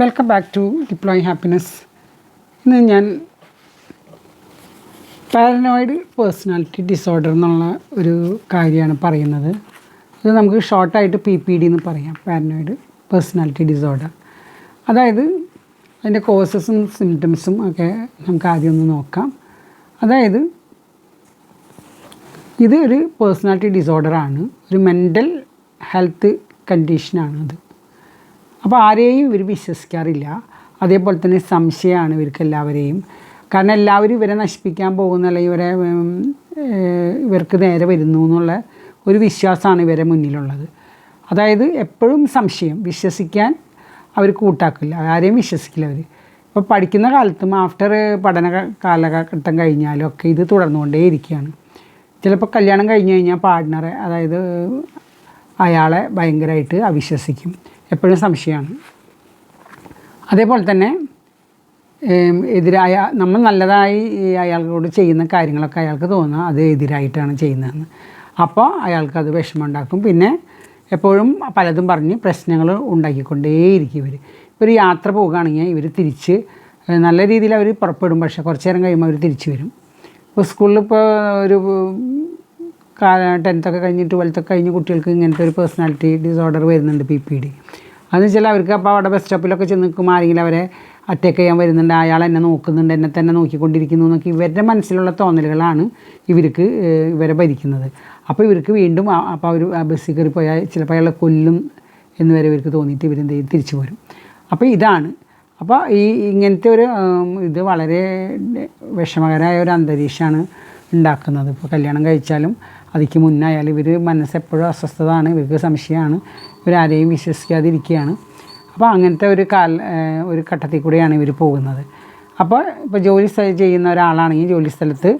Welcome back to deploy happiness ഇന്ന് ഞാൻ paranoid personality disorder എന്നുള്ള ഒരു കാര്യമാണ് പറയുന്നത്. ഇത് നമുക്ക് ഷോർട്ടായിട്ട് പി പി ഡി എന്ന് പറയാം പാരനോയിഡ് പേഴ്സണാലിറ്റി ഡിസോർഡർ അതായത് അതിന്റെ കോസസും സിംറ്റംസും ഒക്കെ നമുക്ക് ആദ്യം ഒന്ന് നോക്കാം. അതായത് ഇത് ഒരു പേഴ്സണാലിറ്റി ഡിസോർഡറാണ് ഒരു മെന്റൽ ഹെൽത്ത് കണ്ടീഷനാണത് അപ്പോൾ ആരെയും ഇവർ വിശ്വസിക്കാറില്ല. അതേപോലെ തന്നെ സംശയമാണ് ഇവർക്ക് എല്ലാവരെയും. കാരണം എല്ലാവരും ഇവരെ നശിപ്പിക്കാൻ പോകുന്ന അല്ലെങ്കിൽ ഇവരെ ഇവർക്ക് നേരെ വരുന്നു എന്നുള്ള ഒരു വിശ്വാസമാണ് ഇവരെ മുന്നിലുള്ളത്. അതായത് എപ്പോഴും സംശയം വിശ്വസിക്കാൻ അവർ കൂട്ടാക്കില്ല. ആരെയും വിശ്വസിക്കില്ല അവർ. ഇപ്പോൾ പഠിക്കുന്ന കാലത്തും ആഫ്റ്റർ പഠന കാലഘട്ടം കഴിഞ്ഞാലും ഒക്കെ ഇത് തുടർന്നുകൊണ്ടേ ഇരിക്കുകയാണ്. ചിലപ്പോൾ കല്യാണം കഴിഞ്ഞ് കഴിഞ്ഞാൽ പാർട്ട്ണറെ അതായത് അയാളെ ഭയങ്കരമായിട്ട് അവിശ്വസിക്കും. എപ്പോഴും സംശയമാണ്. അതേപോലെ തന്നെ എതിരായ നമ്മൾ നല്ലതായി അയാളോട് ചെയ്യുന്ന കാര്യങ്ങളൊക്കെ അയാൾക്ക് തോന്നുക അത് എതിരായിട്ടാണ് ചെയ്യുന്നതെന്ന്. അപ്പോൾ അയാൾക്ക് അത് വിഷമമുണ്ടാക്കും. പിന്നെ എപ്പോഴും പലതും പറഞ്ഞ് പ്രശ്നങ്ങൾ ഉണ്ടാക്കിക്കൊണ്ടേയിരിക്കും ഇവർ ഇപ്പോൾ ഒരു യാത്ര പോകുകയാണെങ്കിൽ ഇവർ തിരിച്ച് നല്ല രീതിയിൽ അവർ പുറപ്പെടും. പക്ഷേ കുറച്ച് നേരം കഴിയുമ്പോൾ അവർ തിരിച്ചു വരും. ഇപ്പോൾ സ്കൂളിൽ ഇപ്പോൾ ഒരു ടെൻത്തൊക്കെ കഴിഞ്ഞ് ട്വൽത്തൊക്കെ കഴിഞ്ഞ് കുട്ടികൾക്ക് ഇങ്ങനത്തെ ഒരു പേഴ്സണാലിറ്റി ഡിസോർഡർ വരുന്നുണ്ട് പി പി ഡി. അതെന്ന് വെച്ചാൽ അവർക്ക് അപ്പോൾ അവിടെ ബസ് സ്റ്റോപ്പിലൊക്കെ ചെന്ന് നിൽക്കുമ്പോൾ ആരെങ്കിലും അവരെ അറ്റാക്ക് ചെയ്യാൻ വരുന്നുണ്ട് അയാൾ എന്നെ നോക്കുന്നുണ്ട് എന്നെ തന്നെ നോക്കിക്കൊണ്ടിരിക്കുന്നു എന്നൊക്കെ ഇവരുടെ മനസ്സിലുള്ള തോന്നലുകളാണ് ഇവർക്ക് ഇവരെ ഭരിക്കുന്നത്. അപ്പോൾ ഇവർക്ക് വീണ്ടും അപ്പോൾ അവർ ബസ്സിൽ കയറി പോയാൽ ചിലപ്പോൾ അയാളെ കൊല്ലും എന്ന് വരെ ഇവർക്ക് തോന്നിയിട്ട് ഇവരെന്ത് ചെയ്യും തിരിച്ചു പോരും അപ്പോൾ ഇതാണ്. അപ്പോൾ ഈ ഇങ്ങനത്തെ ഒരു ഇത് വളരെ വിഷമകരമായ ഒരു അന്തരീക്ഷമാണ് ഉണ്ടാക്കുന്നത്. ഇപ്പോൾ കല്യാണം കഴിച്ചാലും അതിക്ക് മുന്നായാലും ഇവർ മനസ്സെപ്പോഴും അസ്വസ്ഥതയാണ് ഇവർക്ക് സംശയമാണ് ഇവരാരെയും വിശ്വസിക്കാതിരിക്കുകയാണ്. അപ്പോൾ അങ്ങനത്തെ ഒരു കാല ഒരു ഘട്ടത്തിൽ കൂടെയാണ് ഇവർ പോകുന്നത്. അപ്പോൾ ഇപ്പോൾ ജോലി ചെയ്യുന്ന ഒരാളാണെങ്കിൽ ജോലി സ്ഥലത്ത്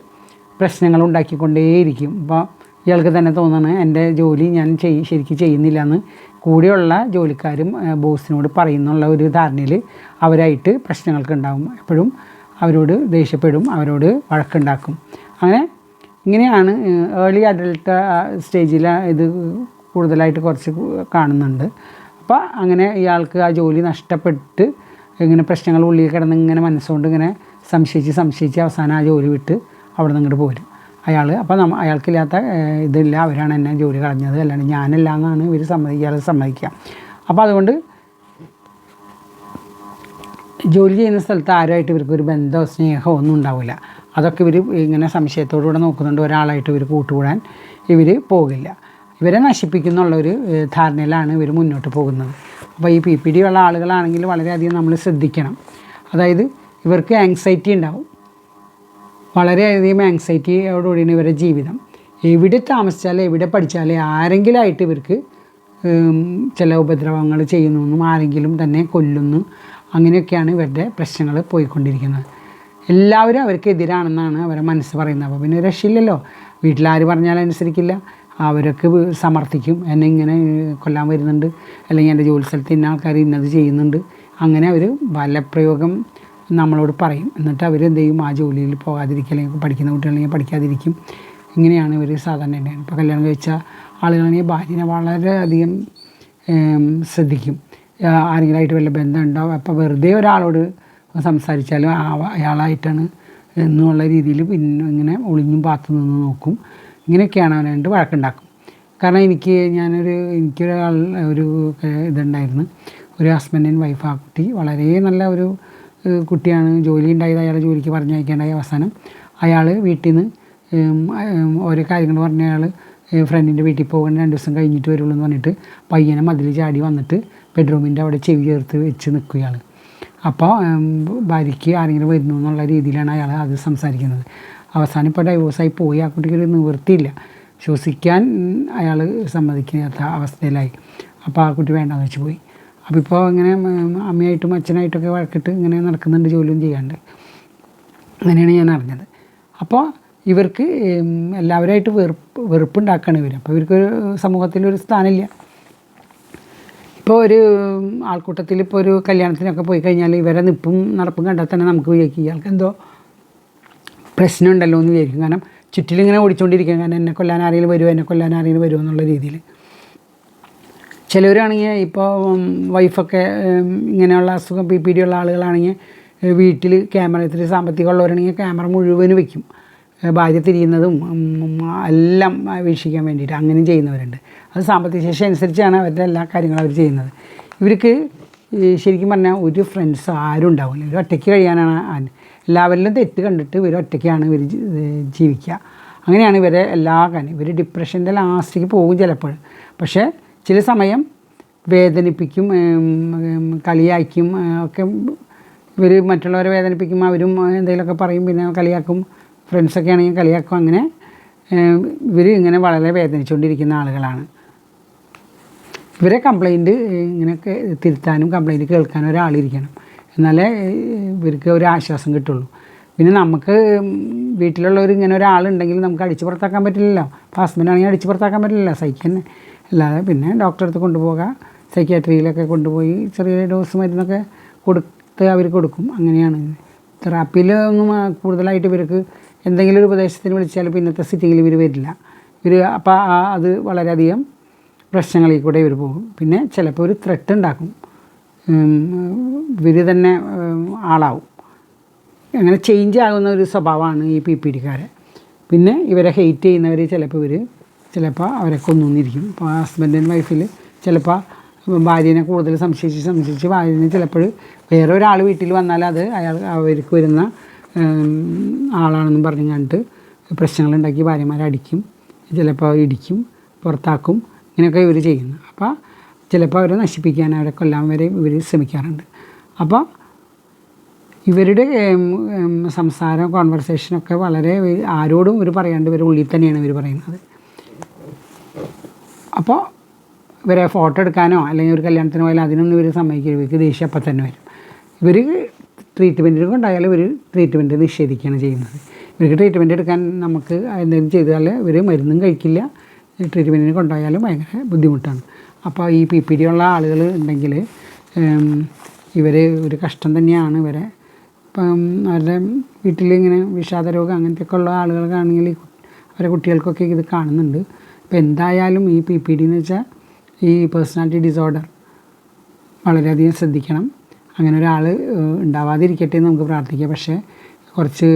പ്രശ്നങ്ങൾ ഉണ്ടാക്കിക്കൊണ്ടേയിരിക്കും. അപ്പോൾ ഇയാൾക്ക് തന്നെ തോന്നണം എന്റെ ജോലി ഞാൻ ചെയ് ശരിക്കും ചെയ്യുന്നില്ല എന്ന് കൂടെയുള്ള ജോലിക്കാരും ബോസിനോട് പറയുന്നുള്ള ഒരു ധാരണയിൽ അവരായിട്ട് പ്രശ്നങ്ങൾക്ക് ഉണ്ടാകും എപ്പോഴും അവരോട് ദേഷ്യപ്പെടും അവരോട് വഴക്കുണ്ടാക്കും. അങ്ങനെ ഇങ്ങനെയാണ് ഏർലി അഡൽട്ട് സ്റ്റേജിൽ ഇത് കൂടുതലായിട്ട് കുറച്ച് കാണുന്നുണ്ട്. അപ്പോൾ അങ്ങനെ ഇയാൾക്ക് ആ ജോലി നഷ്ടപ്പെട്ട് ഇങ്ങനെ പ്രശ്നങ്ങൾ ഉള്ളിൽ കിടന്ന് ഇങ്ങനെ മനസ്സുകൊണ്ട് ഇങ്ങനെ സംശയിച്ച് സംശയിച്ച് അവസാനം ആ ജോലി വിട്ട് അവിടെ നിന്ന് ഇങ്ങോട്ട് പോരും. അയാൾ അപ്പോൾ നമ്മ അയാൾക്കില്ലാത്ത ഇതില്ല അവരാണ് എന്നെ ജോലി കളഞ്ഞത്. അല്ലാണ്ട് ഞാനല്ല എന്നാണ് ഇവർ സമ്മതി ഇയാൾ സമ്മതിക്കുക അപ്പോൾ അതുകൊണ്ട് ജോലി ചെയ്യുന്ന സ്ഥലത്ത് ആരുമായിട്ട് ഇവർക്ക് ഒരു ബന്ധമോ സ്നേഹമോ ഒന്നും ഉണ്ടാവില്ല. അതൊക്കെ ഇവർ ഇങ്ങനെ സംശയത്തോടുകൂടെ നോക്കുന്നുണ്ട് ഒരാളായിട്ട് ഇവർ കൂട്ടുകൂടാൻ ഇവർ പോകില്ല. ഇവരെ നശിപ്പിക്കുന്നുള്ള ഒരു ധാരണയിലാണ് ഇവർ മുന്നോട്ട് പോകുന്നത്. അപ്പോൾ ഈ പി പി ഡി ഉള്ള ആളുകളാണെങ്കിൽ വളരെയധികം നമ്മൾ ശ്രദ്ധിക്കണം. അതായത് ഇവർക്ക് ആങ്സൈറ്റി ഉണ്ടാവും. വളരെയധികം ആങ്സൈറ്റിയോടുകൂടിയാണ് ഇവരുടെ ജീവിതം. എവിടെ താമസിച്ചാലും എവിടെ പഠിച്ചാലും ആരെങ്കിലും ആയിട്ട് ഇവർക്ക് ചില ഉപദ്രവങ്ങൾ ചെയ്യുന്നു ആരെങ്കിലും തന്നെ കൊല്ലുന്നു. അങ്ങനെയൊക്കെയാണ് ഇവരുടെ പ്രശ്നങ്ങൾ പോയിക്കൊണ്ടിരിക്കുന്നത്. എല്ലാവരും അവർക്ക് എതിരാണെന്നാണ് അവരെ മനസ്സ് പറയുന്നത്. അപ്പോൾ പിന്നെ രക്ഷയില്ലല്ലോ. വീട്ടിലാര് പറഞ്ഞാലും അനുസരിക്കില്ല. അവരൊക്കെ സമർത്ഥിക്കും. എന്നെ ഇങ്ങനെ കൊല്ലാൻ വരുന്നുണ്ട്. അല്ലെങ്കിൽ എന്റെ ജോലി സ്ഥലത്ത് ഇന്ന ആൾക്കാർ ഇന്നത് ചെയ്യുന്നുണ്ട്. അങ്ങനെ അവർ ബലപ്രയോഗം നമ്മളോട് പറയും. എന്നിട്ട് അവർ എന്ത് ചെയ്യും? ആ ജോലിയിൽ പോകാതിരിക്കും. അല്ലെങ്കിൽ പഠിക്കുന്ന കുട്ടികളെങ്കിൽ പഠിക്കാതിരിക്കും. ഇങ്ങനെയാണ് ഇവർ സാധാരണ ഉണ്ടായത് ഇപ്പോൾ കല്യാണം കഴിച്ച ആളുകളാണെങ്കിൽ ഭാര്യനെ വളരെയധികം ശ്രദ്ധിക്കും. ആരെങ്കിലുമായിട്ട് വല്ല ബന്ധമുണ്ടാവും അപ്പോൾ വെറുതെ ഒരാളോട് സംസാരിച്ചാലും അയാളായിട്ടാണ് എന്നുള്ള രീതിയിൽ പിന്നെ ഇങ്ങനെ ഒളിഞ്ഞും പാത്തു നിന്ന് നോക്കും. ഇങ്ങനെയൊക്കെയാണ് അവനായിട്ട് വഴക്കുണ്ടാക്കും. കാരണം എനിക്ക് ഞാനൊരു എനിക്കൊരാൾ ഒരു ഇതുണ്ടായിരുന്നു. ഒരു ഹസ്ബൻഡ് ആൻഡ് വൈഫ് ആ കുട്ടി. വളരെ നല്ല ഒരു കുട്ടിയാണ്. ജോലി ഉണ്ടായത് അയാളെ ജോലിക്ക് പറഞ്ഞയക്കേണ്ടായ അവസാനം. അയാൾ വീട്ടിൽ നിന്ന് ഓരോ കാര്യങ്ങൾ പറഞ്ഞ അയാൾ ഫ്രണ്ടിന്റെ വീട്ടിൽ പോകേണ്ട രണ്ട് ദിവസം കഴിഞ്ഞിട്ട് വരുള്ളൂ എന്ന് പറഞ്ഞിട്ട് പയ്യനെ മതിൽ ചാടി വന്നിട്ട് ബെഡ്റൂമിന്റെ അവിടെ ചെവി ചേർത്ത് വെച്ച് നിൽക്കും ഇയാൾ അപ്പോൾ ഭാര്യയ്ക്ക് ആരെങ്കിലും വരുന്നു എന്നുള്ള രീതിയിലാണ് അയാൾ അത് സംസാരിക്കുന്നത്. അവസാനം ഇപ്പോൾ ഡൈവോഴ്സായി പോയി. ആ കുട്ടിക്ക് ഒരു നിവൃത്തിയില്ല. ശ്വസിക്കാൻ അയാൾ സമ്മതിക്കാത്ത അവസ്ഥയിലായി. അപ്പോൾ ആ കുട്ടി വേണ്ടെന്ന് വെച്ച് പോയി. അപ്പോൾ ഇപ്പോൾ ഇങ്ങനെ അമ്മയായിട്ടും അച്ഛനായിട്ടൊക്കെ വഴക്കിട്ട് ഇങ്ങനെ നടക്കുന്നുണ്ട് ജോലിയും ചെയ്യാണ്ട്. അങ്ങനെയാണ് ഞാൻ അറിഞ്ഞത്. അപ്പോൾ ഇവർക്ക് എല്ലാവരുമായിട്ട് വെറുപ്പ് വെറുപ്പുണ്ടാക്കുകയാണ് ഇവർ അപ്പോൾ ഇവർക്കൊരു സമൂഹത്തിലൊരു സ്ഥാനമില്ല. ഇപ്പോൾ ഒരു ആൾക്കൂട്ടത്തിൽ ഇപ്പോൾ ഒരു കല്യാണത്തിനൊക്കെ പോയി കഴിഞ്ഞാൽ ഇവരെ നിപ്പും നടപ്പും കണ്ടാൽ തന്നെ നമുക്ക് വിചാരിക്കും ഇയാൾക്ക് എന്തോ പ്രശ്നമുണ്ടല്ലോ എന്ന് വിചാരിക്കും. കാരണം ചുറ്റിലിങ്ങനെ ഓടിച്ചുകൊണ്ടിരിക്കുക കാരണം എന്നെ കൊല്ലാൻ ആരെങ്കിലും വരുമോ എന്നെ കൊല്ലാൻ ആരെങ്കിലും വരുമോ എന്നുള്ള രീതിയിൽ. ചിലവരാണെങ്കിൽ ഇപ്പോൾ വൈഫൊക്കെ ഇങ്ങനെയുള്ള അസുഖം പി പി ഡി ഉള്ള ആളുകളാണെങ്കിൽ വീട്ടിൽ ക്യാമറ ഇത്തിരി സാമ്പത്തികമുള്ളവരാണെങ്കിൽ ക്യാമറ മുഴുവനും വയ്ക്കും ഭാര്യ തിരിയുന്നതും എല്ലാം വീക്ഷിക്കാൻ വേണ്ടിയിട്ട് അങ്ങനെയും ചെയ്യുന്നവരുണ്ട്. അത് സാമ്പത്തിക ശേഷി അനുസരിച്ചാണ് അവരുടെ എല്ലാ കാര്യങ്ങളും അവർ ചെയ്യുന്നത്. ഇവർക്ക് ശരിക്കും പറഞ്ഞാൽ ഒരു ഫ്രണ്ട്സ് ആരും ഉണ്ടാവില്ല. ഇവർ ഒറ്റയ്ക്ക് കഴിയാനാണ് എല്ലാവരിലും തെറ്റ് കണ്ടിട്ട് ഇവർ ഒറ്റയ്ക്കാണ് ഇവർ ജീവിക്കുക. അങ്ങനെയാണ് ഇവരെ എല്ലാ കാര്യം. ഇവർ ഡിപ്രഷന്റെ ലാസ്റ്റിലേക്ക് പോകും ചിലപ്പോൾ. പക്ഷേ ചില സമയം വേദനിപ്പിക്കും കളിയാക്കും ഒക്കെ ഇവർ മറ്റുള്ളവരെ വേദനിപ്പിക്കും അവരും എന്തെങ്കിലുമൊക്കെ പറയും പിന്നെ കളിയാക്കും ഫ്രണ്ട്സൊക്കെ ആണെങ്കിൽ കളിയാക്കും അങ്ങനെ ഇവർ ഇങ്ങനെ വളരെ വേദനിച്ചുകൊണ്ടിരിക്കുന്ന ആളുകളാണ്. ഇവരെ കംപ്ലൈന്റ് ഇങ്ങനെയൊക്കെ തിരുത്താനും കംപ്ലൈന്റ് കേൾക്കാനും ഒരാളിരിക്കണം. എന്നാലേ ഇവർക്ക് ഒരു ആശ്വാസം കിട്ടുള്ളൂ. പിന്നെ നമുക്ക് വീട്ടിലുള്ളവർ ഇങ്ങനെ ഒരാളുണ്ടെങ്കിൽ നമുക്ക് അടിച്ചു പുറത്താക്കാൻ പറ്റില്ലല്ലോ. അപ്പോൾ ഹസ്ബൻഡാണെങ്കിൽ അടിച്ചു പുറത്താക്കാൻ പറ്റില്ലല്ലോ സഹിക്കാൻ അല്ലാതെ പിന്നെ ഡോക്ടറെ അടുത്ത് കൊണ്ടുപോകുക സൈക്യാട്രിയിലൊക്കെ കൊണ്ടുപോയി ചെറിയ ഡോസ് മരുന്നൊക്കെ കൊടുത്ത് അവർ കൊടുക്കും. അങ്ങനെയാണ്. തെറാപ്പിയിൽ ഒന്നും കൂടുതലായിട്ട് ഇവർക്ക് എന്തെങ്കിലും ഒരു ഉപദേശത്തിന് വിളിച്ചാൽ പിന്നത്തെ സിറ്റിങ്ങിൽ ഇവർ വരില്ല. ഇവർ അപ്പോൾ അത് വളരെയധികം പ്രശ്നങ്ങളിൽ കൂടെ ഇവർ പോകും. പിന്നെ ചിലപ്പോൾ ഒരു ത്രെട്ട് ഉണ്ടാക്കും. ഇവർ തന്നെ ആളാവും. അങ്ങനെ ചേഞ്ച് ആകുന്ന ഒരു സ്വഭാവമാണ് ഈ പി പി ഡിക്കാരെ പിന്നെ ഇവരെ ഹെയ്റ്റ് ചെയ്യുന്നവർ ചിലപ്പോൾ ഇവർ ചിലപ്പോൾ അവരെ കൊന്നുന്നിരിക്കും. ഇപ്പോൾ ഹസ്ബൻഡ് ആൻഡ് വൈഫിൽ ചിലപ്പോൾ ഭാര്യനെ കൂടുതൽ സംശയിച്ച് സംശയിച്ച് ഭാര്യനെ ചിലപ്പോൾ വേറെ ഒരാൾ വീട്ടിൽ വന്നാൽ അത് അയാൾ അവർക്ക് വരുന്ന ആളാണെന്നും പറഞ്ഞു കണ്ടിട്ട് പ്രശ്നങ്ങളുണ്ടാക്കി ഭാര്യമാരെ അടിക്കും. ചിലപ്പോൾ ഇടിക്കും പുറത്താക്കും. ഇങ്ങനെയൊക്കെ ഇവർ ചെയ്യുന്നു. അപ്പോൾ ചിലപ്പോൾ അവരെ നശിപ്പിക്കാൻ അവരെ കൊല്ലാൻ വരെ ഇവർ ശ്രമിക്കാറുണ്ട്. അപ്പോൾ ഇവരുടെ സംസാരം കോൺവെർസേഷനൊക്കെ വളരെ ആരോടും ഇവർ പറയാണ്ട് ഇവർ ഉള്ളിൽ തന്നെയാണ് ഇവർ പറയുന്നത്. അപ്പോൾ ഇവരെ ഫോട്ടോ എടുക്കാനോ അല്ലെങ്കിൽ ഒരു കല്യാണത്തിന് പോയാലും അതിനൊന്നും ഇവർ സമ്മതിക്കില്ല. ഇവർക്ക് ദേഷ്യം അപ്പം തന്നെ വരും. ഇവർ ട്രീറ്റ്മെന്റിനൊക്കെ കൊണ്ടായാലും ഇവർ ട്രീറ്റ്മെന്റ് നിഷേധിക്കുകയാണ് ചെയ്യുന്നത്. ഇവർക്ക് ട്രീറ്റ്മെന്റ് എടുക്കാൻ നമുക്ക് എന്തെങ്കിലും ചെയ്താൽ ഇവർ മരുന്നും കഴിക്കില്ല. ട്രീറ്റ്മെന്റിന് കൊണ്ടുപോയാലും ഭയങ്കര ബുദ്ധിമുട്ടാണ്. അപ്പോൾ ഈ പി പി ഡി ഉള്ള ആളുകൾ ഉണ്ടെങ്കിൽ ഇവർ ഒരു കഷ്ടം തന്നെയാണ് ഇവരെ. ഇപ്പം അവരുടെ വീട്ടിൽ ഇങ്ങനെ വിഷാദ രോഗം അങ്ങനത്തെയൊക്കെ ഉള്ള ആളുകൾക്കാണെങ്കിൽ അവരെ കുട്ടികൾക്കൊക്കെ ഇത് കാണുന്നുണ്ട്. അപ്പോൾ എന്തായാലും ഈ പി പി ഡി എന്ന് വെച്ചാൽ ഈ പേഴ്സണാലിറ്റി ഡിസോർഡർ വളരെയധികം ശ്രദ്ധിക്കണം. അങ്ങനെ ഒരാൾ ഉണ്ടാവാതിരിക്കട്ടെ എന്ന് നമുക്ക് പ്രാർത്ഥിക്കാം. പക്ഷേ കുറച്ച്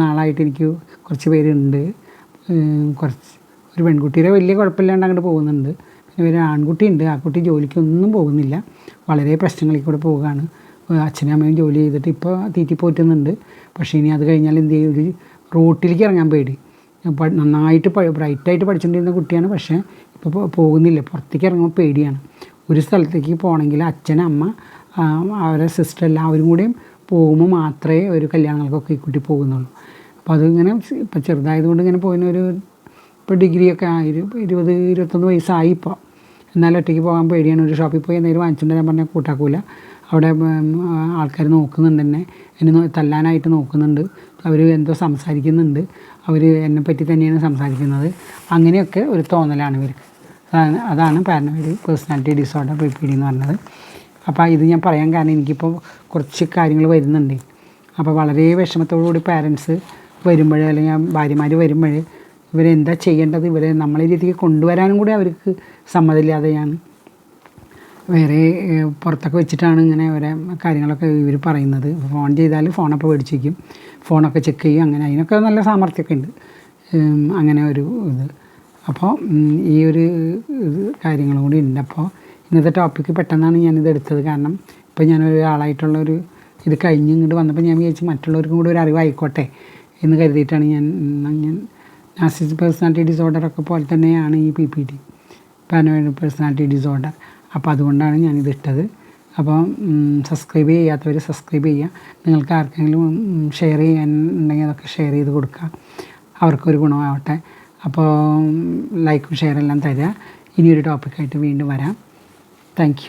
നാളായിട്ട് എനിക്ക് കുറച്ച് പേരുണ്ട്. കുറച്ച് ഒരു പെൺകുട്ടിയുടെ വലിയ കുഴപ്പമില്ലാണ്ട് അങ്ങോട്ട് പോകുന്നുണ്ട്. പിന്നെ ഒരു ആൺകുട്ടിയുണ്ട്. ആ കുട്ടി ജോലിക്കൊന്നും പോകുന്നില്ല. വളരെ പ്രശ്നങ്ങളിൽ കൂടെ പോവുകയാണ്. അച്ഛനും അമ്മയും ജോലി ചെയ്തിട്ട് ഇപ്പോൾ തീറ്റി പോറ്റുന്നുണ്ട്. പക്ഷേ ഇനി അത് കഴിഞ്ഞാൽ എന്ത് ചെയ്യും? ഒരു റോട്ടിലേക്ക് ഇറങ്ങാൻ പേടി. നന്നായിട്ട് ബ്രൈറ്റായിട്ട് പഠിച്ചുകൊണ്ടിരുന്ന കുട്ടിയാണ്. പക്ഷേ ഇപ്പോൾ പോകുന്നില്ല. പുറത്തേക്ക് ഇറങ്ങുമ്പോൾ പേടിയാണ്. ഒരു സ്ഥലത്തേക്ക് പോകണമെങ്കിൽ അച്ഛൻ അമ്മ അവരെ സിസ്റ്റർ എല്ലാവരും കൂടിയും പോകുമ്പോൾ മാത്രമേ ഒരു കല്യാണങ്ങൾക്കൊക്കെ ഈ കുട്ടി പോകുന്നുള്ളൂ. അപ്പോൾ അതിങ്ങനെ ഇപ്പം ചെറുതായതുകൊണ്ട് ഇങ്ങനെ പോയിന് ഒരു ഇപ്പോൾ ഡിഗ്രിയൊക്കെ ആ ഇരു ഇരുപത് ഇരുപത്തൊന്ന് വയസ്സായി ഇപ്പോൾ എന്നാലും ഒറ്റയ്ക്ക് പോകാൻ പേടിയാണ്. ഒരു ഷോപ്പിൽ പോയി എന്തെങ്കിലും വാങ്ങിച്ചിട്ടുണ്ടെങ്കിൽ ഞാൻ പറഞ്ഞാൽ കൂട്ടാക്കൂല. അവിടെ ആൾക്കാർ നോക്കുന്നുണ്ട് എന്നെ. എന്നെ തല്ലാനായിട്ട് നോക്കുന്നുണ്ട്. അവർ എന്തോ സംസാരിക്കുന്നുണ്ട്. അവർ എന്നെ പറ്റി തന്നെയാണ് സംസാരിക്കുന്നത്. അങ്ങനെയൊക്കെ ഒരു തോന്നലാണ് ഇവർക്ക്. അതാണ് അതാണ് paranoid personality disorder P P D എന്ന് പറഞ്ഞത്. അപ്പോൾ ഇത് ഞാൻ പറയാൻ കാരണം എനിക്കിപ്പോൾ കുറച്ച് കാര്യങ്ങൾ വരുന്നുണ്ട്. അപ്പോൾ വളരെ വിഷമത്തോടു കൂടി പാരൻസ് വരുമ്പോൾ അല്ലെങ്കിൽ ഭാര്യമാർ വരുമ്പോൾ ഇവരെന്താ ചെയ്യേണ്ടത്? ഇവരെ നമ്മളെ രീതിക്ക് കൊണ്ടുവരാനും കൂടി അവർക്ക് സമ്മതില്ലാതെയാണ്. വേറെ പുറത്തൊക്കെ വെച്ചിട്ടാണ് ഇങ്ങനെ ഓരോ കാര്യങ്ങളൊക്കെ ഇവർ പറയുന്നത്. ഫോൺ ചെയ്താൽ ഫോണൊക്കെ മേടിച്ച് ഫോണൊക്കെ ചെക്ക് ചെയ്യും. അങ്ങനെ അതിനൊക്കെ നല്ല സാമർഥ്യമൊക്കെ ഉണ്ട്. അങ്ങനെ ഒരു ഇത്. അപ്പോൾ ഈ ഒരു ഇത് കാര്യങ്ങളും കൂടി ഉണ്ട്. അപ്പോൾ ഇന്നത്തെ ടോപ്പിക്ക് പെട്ടെന്നാണ് ഞാനിത് എടുത്തത്. കാരണം ഇപ്പോൾ ഞാൻ ഒരാളായിട്ടുള്ള ഒരു ഇത് കഴിഞ്ഞ് ഇങ്ങോട്ട് വന്നപ്പോൾ ഞാൻ വിചാരിച്ചു മറ്റുള്ളവർക്കും കൂടി ഒരു അറിവായിക്കോട്ടെ എന്ന് കരുതിയിട്ടാണ് ഞാൻ ഞാൻ നാസിസ് പേഴ്സണാലിറ്റി ഡിസോർഡറൊക്കെ പോലെ തന്നെയാണ് ഈ P P T paranoid personality disorder അപ്പോൾ അതുകൊണ്ടാണ് ഞാനിത് ഇട്ടത്. അപ്പോൾ സബ്സ്ക്രൈബ് ചെയ്യാത്തവർ സബ്സ്ക്രൈബ് ചെയ്യുക നിങ്ങൾക്ക് ആർക്കെങ്കിലും ഷെയർ ചെയ്യാൻ ഉണ്ടെങ്കിൽ അതൊക്കെ ഷെയർ ചെയ്ത് കൊടുക്കുക. അവർക്കൊരു ഗുണമാവട്ടെ. അപ്പോൾ ലൈക്കും ഷെയർ എല്ലാം തരിക ഇനിയൊരു ടോപ്പിക്കായിട്ട് വീണ്ടും വരാം. താങ്ക്